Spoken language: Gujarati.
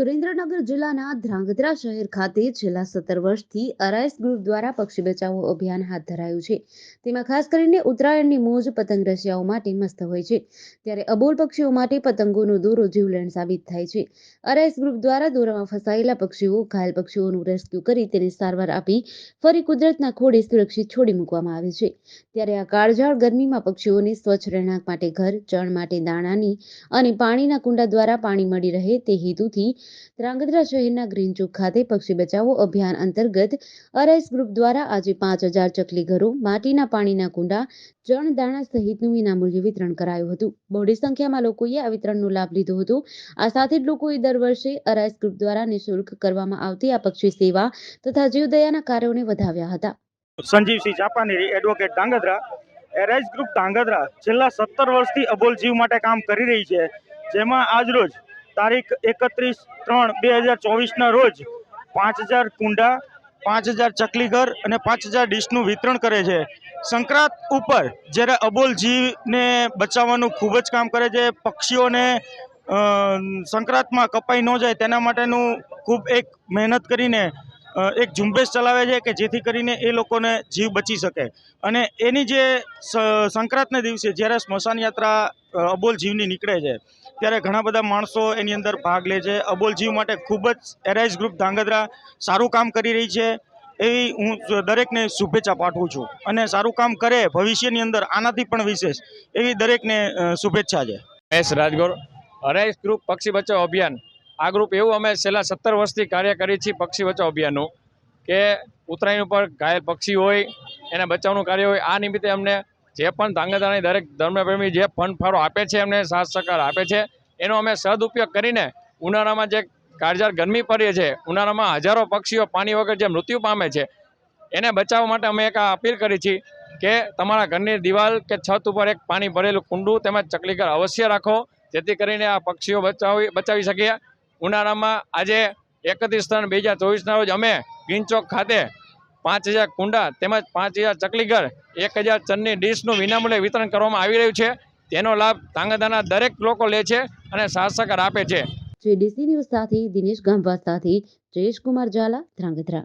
સુરેન્દ્રનગર જિલ્લાના ધ્રાંગધ્રા શહેર ખાતે છેલ્લા સત્તર વર્ષથી અરાઇસ ગ્રુપ દ્વારા પક્ષી બચાવો અભિયાન હાથ ધરાયું છે. તેમાં ખાસ કરીને ઉત્તરાયણની મોજ પતંગ રસિયાઓ માટે મસ્ત હોય છે. ત્યારે અબોલ પક્ષીઓ માટે પતંગોનો દોરો જીવલેણ સાબિત થાય છે. અરાઇસ ગ્રુપ દ્વારા દોરામાં ફસાયેલા પક્ષીઓ, ઘાયલ પક્ષીઓનું રેસ્ક્યુ કરી તેને સારવાર આપી ફરી કુદરતના ખોડે સુરક્ષિત છોડી મૂકવામાં આવે છે. ત્યારે આ કાળઝાળ ગરમીમાં પક્ષીઓને સ્વચ્છ રહેણાંક માટે ઘર, ચણ માટે દાણાની અને પાણીના કુંડા દ્વારા પાણી મળી રહે તે હેતુથી ધ્રાંગધ્રા શહેરના ગ્રીન ખાતે પક્ષી બચાવો અભિયાન અંતર્ગત અરાઇસ ગ્રુપ દ્વારા આજે પાંચ હજાર ચકલી ઘરો, માટીના પાણીના કુંડા જણ દાણા સહિતનું વિનામૂલ્ય વિતરણ કરાયું હતું. બહોળી સંખ્યામાં લોકોએ આ વિતરણનો લાભ લીધો હતો. આ સાથે જ લોકોએ દર વર્ષે અરાઇસ ગ્રુપ દ્વારા નિઃશુલ્ક કરવામાં આવતી આ પક્ષી સેવા તથા જીવદયાના કાર્યોને વધાવ્યા હતા. Sanjivsinh Chapaneri advocate Dhrangadhra. Arise group Dhrangadhra છેલ્લા સત્તર વર્ષથી અબોલ જીવ માટે કામ કરી રહી છે. જેમાં આજરોજ તારીખ એકત્રીસ ત્રણ બે હજાર ચોવીસના રોજ પાંચ હજાર કુંડા, પાંચ હજાર ચકલીઘર અને પાંચ હજાર ડીશનું વિતરણ કરે છે. સંક્રાંત ઉપર જ્યારે અબોલ જીવને બચાવવાનું ખૂબ જ કામ કરે છે, પક્ષીઓને સંક્રાંતમાં કપાઈ ન જાય તેના માટેનું ખૂબ એક મહેનત કરીને એક ઝુંબેશ ચલાવે છે કે જેથી કરીને એ લોકોને જીવ બચી શકે. અને એની જે સંક્રાંતના દિવસે જ્યારે સ્મશાન યાત્રા અબોલ જીવની નીકળે છે, ત્યારે ઘણા બધા માણસો એની અંદર ભાગ લે છે. અબોલ જીવ માટે ખૂબ જ એરાઇઝ ગ્રુપ ધાંગધ્રા સારું કામ કરી રહી છે. એવી હું દરેકને શુભેચ્છા પાઠવું છું. અને સારું કામ કરે, ભવિષ્યની અંદર આનાથી પણ વિશેષ, એવી દરેકને શુભેચ્છા છે. મહેશ રાજગોર હરાઈસ ગ્રુપ પક્ષી બચાવ અભિયાન. આ ગ્રુપ એવું અમે છેલ્લા સત્તર વર્ષથી કાર્ય કરીએ છીએ પક્ષી બચાવ અભિયાનનું કે ઉત્તરાયણ ઉપર ઘાયલ પક્ષી હોય, એના બચાવનું કાર્ય હોય, આ નિમિત્તે અમને જે પણ ધાંગધ્રાની દરેક ધર્મપ્રેમી જે ફંડ ફાળો આપે છે, એમને સાથ સહકાર આપે છે. એનો અમે સદુપયોગ કરીને ઉનાળામાં જે કાળઝાળ ગરમી પડીએ છે, ઉનાળામાં હજારો પક્ષીઓ પાણી વગર જે મૃત્યુ પામે છે, એને બચાવવા માટે અમે એક અપીલ કરી છીએ કે તમારા ઘરની દિવાલ કે છત ઉપર એક પાણી ભરેલું કુંડું તેમજ ચકલીઘર અવશ્ય રાખો, જેથી કરીને આ પક્ષીઓ બચાવી બચાવી શકીએ ઉનાળામાં આજે એકત્રીસ ત્રણ બે હજાર ચોવીસના રોજ અમે ગીનચોક ખાતે પાંચ હજાર કુંડા તેમજ પાંચ હજાર ચકલીઘર એક હજાર ચનની ડીશનું વિનામૂલ્યે વિતરણ કરવામાં આવી રહ્યું છે. તેનો લાભ તાંગદાના દરેક લોકો લે છે અને સાથ આપે છે. જેડીસી ન્યૂઝ સાથે દિનેશ ગાંભા સાથે જયેશ કુમાર ઝાલા, ધ્રાંગધ્રા.